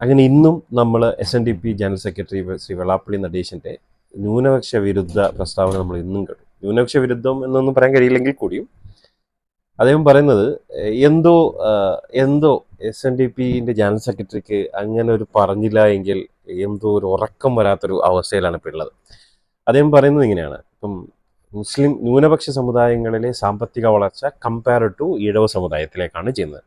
അങ്ങനെ ഇന്നും നമ്മൾ S N D P general secretary Shri Vellappally നടേശന്റെ ന്യൂനപക്ഷ വിരുദ്ധ പ്രസ്താവന നമ്മൾ ഇന്നും കേട്ടു. ന്യൂനപക്ഷ വിരുദ്ധം എന്നൊന്നും പറയാൻ കഴിയില്ലെങ്കിൽ കൂടിയും അദ്ദേഹം പറയുന്നത് എന്തോ എന്തോ എസ് എൻ ഡി പിന്റെ ജനറൽ സെക്രട്ടറിക്ക് അങ്ങനെ ഒരു പറഞ്ഞില്ല എങ്കിൽ എന്തോ ഒരു ഉറക്കം വരാത്തൊരു അവസ്ഥയിലാണ് ഇപ്പോൾ ഉള്ളത്. അദ്ദേഹം പറയുന്നത് ഇങ്ങനെയാണ്. ഇപ്പം മുസ്ലിം ന്യൂനപക്ഷ സമുദായങ്ങളിലെ സാമ്പത്തിക വളർച്ച കമ്പയർ ടു ഇഴവ് സമുദായത്തിലേക്കാണ് ചെയ്യുന്നത്.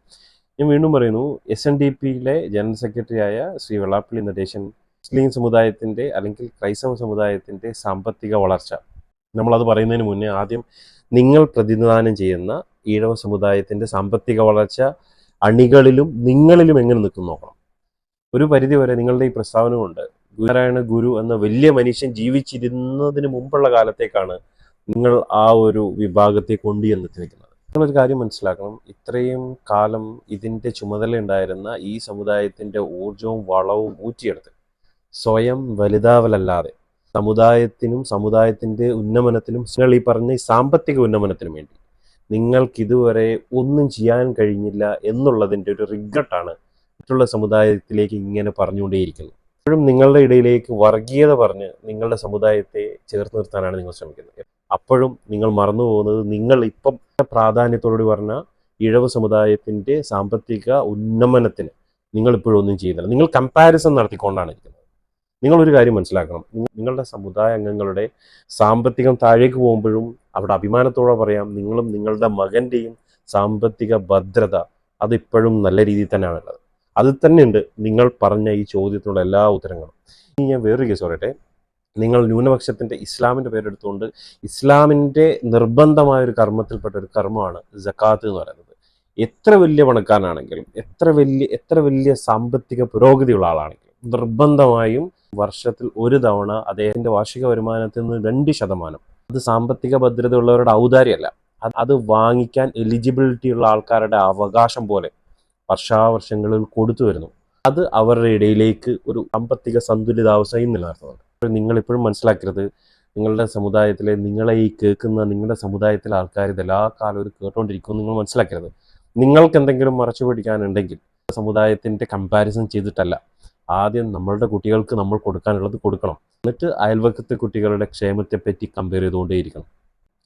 ഞാൻ വീണ്ടും പറയുന്നു എസ് എൻ ഡി പിയിലെ ജനറൽ സെക്രട്ടറിയായ ശ്രീ വെള്ളാപ്പള്ളി നടേശൻ മുസ്ലിം സമുദായത്തിന്റെ അല്ലെങ്കിൽ ക്രൈസ്തവ സമുദായത്തിന്റെ സാമ്പത്തിക വളർച്ച. നമ്മളത് പറയുന്നതിന് മുന്നേ ആദ്യം നിങ്ങൾ പ്രതിനിധാനം ചെയ്യുന്ന ഈഴവ സമുദായത്തിന്റെ സാമ്പത്തിക വളർച്ച അണികളിലും നിങ്ങളിലും എങ്ങനെ നിൽക്കും നോക്കണം. ഒരു പരിധി വരെ നിങ്ങളുടെ ഈ പ്രസ്താവന കൊണ്ട് ഗുരുനാരായണ ഗുരു എന്ന വലിയ മനുഷ്യൻ ജീവിച്ചിരുന്നതിന് മുമ്പുള്ള കാലത്തേക്കാണ് നിങ്ങൾ ആ ഒരു വിഭാഗത്തെ കൊണ്ടുചെന്നെത്തി നിൽക്കുന്നത് നിങ്ങളൊരു കാര്യം മനസ്സിലാക്കണം. ഇത്രയും കാലം ഇതിന്റെ ചുമതല ഉണ്ടായിരുന്ന ഈ സമുദായത്തിന്റെ ഊർജവും വളവും ഊറ്റിയെടുത്ത് സ്വയം വലുതാവലല്ലാതെ സമുദായത്തിനും സമുദായത്തിന്റെ ഉന്നമനത്തിനും നിങ്ങൾ ഈ പറഞ്ഞ സാമ്പത്തിക ഉന്നമനത്തിനും വേണ്ടി നിങ്ങൾക്ക് ഇതുവരെ ഒന്നും ചെയ്യാൻ കഴിഞ്ഞില്ല എന്നുള്ളതിന്റെ ഒരു റിഗ്രട്ടാണ് മറ്റുള്ള സമുദായത്തിലേക്ക് ഇങ്ങനെ പറഞ്ഞുകൊണ്ടേയിരിക്കുന്നത്. എപ്പോഴും നിങ്ങളുടെ ഇടയിലേക്ക് വർഗീയത പറഞ്ഞ് നിങ്ങളുടെ സമുദായത്തെ ചേർത്ത് നിർത്താനാണ് നിങ്ങൾ ശ്രമിക്കുന്നത്. അപ്പോഴും നിങ്ങൾ മറന്നു പോകുന്നത് നിങ്ങൾ ഇപ്പം പ്രാധാന്യത്തോടുകൂടി പറഞ്ഞ ഇഴവ് സമുദായത്തിന്റെ സാമ്പത്തിക ഉന്നമനത്തിന് നിങ്ങൾ ഇപ്പോഴും ഒന്നും ചെയ്യുന്നില്ല. നിങ്ങൾ കമ്പാരിസൺ നടത്തിക്കൊണ്ടാണ് ഇരിക്കുന്നത്. നിങ്ങളൊരു കാര്യം മനസ്സിലാക്കണം. നിങ്ങളുടെ സമുദായ അംഗങ്ങളുടെ സാമ്പത്തികം താഴേക്ക് പോകുമ്പോഴും അവിടെ അഭിമാനത്തോടെ പറയാം നിങ്ങളും നിങ്ങളുടെ മകന്റെയും സാമ്പത്തിക ഭദ്രത അതിപ്പോഴും നല്ല രീതിയിൽ തന്നെയാണ് ഉള്ളത്. അതിൽ തന്നെയുണ്ട് നിങ്ങൾ പറഞ്ഞ ഈ ചോദ്യത്തിനുള്ള എല്ലാ ഉത്തരങ്ങളും. ഇനി ഞാൻ വേറൊരു കേസ് പറയട്ടെ. നിങ്ങൾ ന്യൂനപക്ഷത്തിന്റെ ഇസ്ലാമിന്റെ പേരെടുത്തുകൊണ്ട് ഇസ്ലാമിന്റെ നിർബന്ധമായ ഒരു കർമ്മത്തിൽപ്പെട്ട ഒരു കർമ്മമാണ് ജക്കാത്ത് എന്ന് പറയുന്നത്. എത്ര വലിയ പണക്കാരനാണെങ്കിലും എത്ര വലിയ എത്ര വലിയ സാമ്പത്തിക പുരോഗതിയുള്ള ആളാണെങ്കിലും നിർബന്ധമായും വർഷത്തിൽ ഒരു തവണ അദ്ദേഹത്തിന്റെ വാർഷിക വരുമാനത്തിൽ നിന്ന് രണ്ട് ശതമാനം. അത് സാമ്പത്തിക ഭദ്രത ഉള്ളവരുടെ ഔദാര്യമല്ല. അത് വാങ്ങിക്കാൻ എലിജിബിലിറ്റി ഉള്ള ആൾക്കാരുടെ അവകാശം പോലെ വർഷാവർഷങ്ങളിൽ കൊടുത്തു വരുന്നു. അത് അവരുടെ ഇടയിലേക്ക് ഒരു സാമ്പത്തിക സന്തുലിതാവസ്ഥയും നിലനിർത്തുന്നുണ്ട്. നിങ്ങൾ ഇപ്പോഴും മനസ്സിലാക്കരുത്. നിങ്ങളുടെ സമുദായത്തിലെ നിങ്ങളെ ഈ കേൾക്കുന്ന നിങ്ങളുടെ സമുദായത്തിലെ ആൾക്കാർ ഇത് എല്ലാ കാലവും ഇത് നിങ്ങൾ മനസ്സിലാക്കരുത്. നിങ്ങൾക്ക് എന്തെങ്കിലും മറച്ചു പിടിക്കാനുണ്ടെങ്കിൽ സമുദായത്തിന്റെ കമ്പാരിസൺ ചെയ്തിട്ടല്ല. ആദ്യം നമ്മളുടെ കുട്ടികൾക്ക് നമ്മൾ കൊടുക്കാനുള്ളത് കൊടുക്കണം. എന്നിട്ട് അയൽവക്കത്തെ കുട്ടികളുടെ ക്ഷേമത്തെപ്പറ്റി കമ്പയർ ചെയ്തുകൊണ്ടേയിരിക്കണം.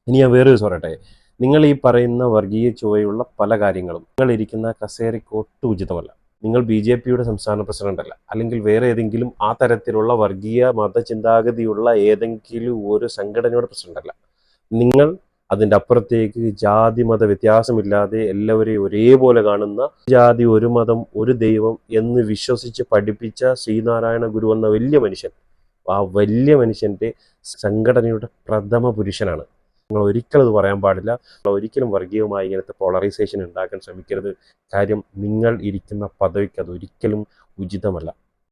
ഇനി ഞാൻ വേറെ സോറട്ടെ നിങ്ങൾ ഈ പറയുന്ന വർഗീയ ചുവയുള്ള പല കാര്യങ്ങളും നിങ്ങൾ ഇരിക്കുന്ന കസേരയ്ക്ക് ഒട്ടും ഉചിതമല്ല. നിങ്ങൾ ബി ജെ പിയുടെ സംസ്ഥാന പ്രസിഡന്റ് അല്ല അല്ലെങ്കിൽ വേറെ ഏതെങ്കിലും ആ തരത്തിലുള്ള വർഗീയ മതചിന്താഗതിയുള്ള ഏതെങ്കിലും ഒരു സംഘടനയുടെ പ്രസിഡന്റ് അല്ല നിങ്ങൾ അതിന്റെ അപ്പുറത്തേക്ക് ജാതി മത വ്യത്യാസമില്ലാതെ എല്ലാവരെയും ഒരേപോലെ കാണുന്ന ജാതി ഒരു മതം ഒരു ദൈവം എന്ന് വിശ്വസിച്ച് പഠിപ്പിച്ച ശ്രീനാരായണ ഗുരു എന്ന വലിയ മനുഷ്യൻ ആ വലിയ മനുഷ്യന്റെ സംഘടനയുടെ പ്രഥമ പുരുഷനാണ്. നിങ്ങൾ ഒരിക്കലും അത് പറയാൻ പാടില്ല. ഒരിക്കലും വർഗീയമായി ഇങ്ങനത്തെ പോളറൈസേഷൻ ഉണ്ടാക്കാൻ ശ്രമിക്കരുത്. കാര്യം നിങ്ങൾ ഇരിക്കുന്ന പദവിക്ക് അത് ഒരിക്കലും ഉചിതമല്ല.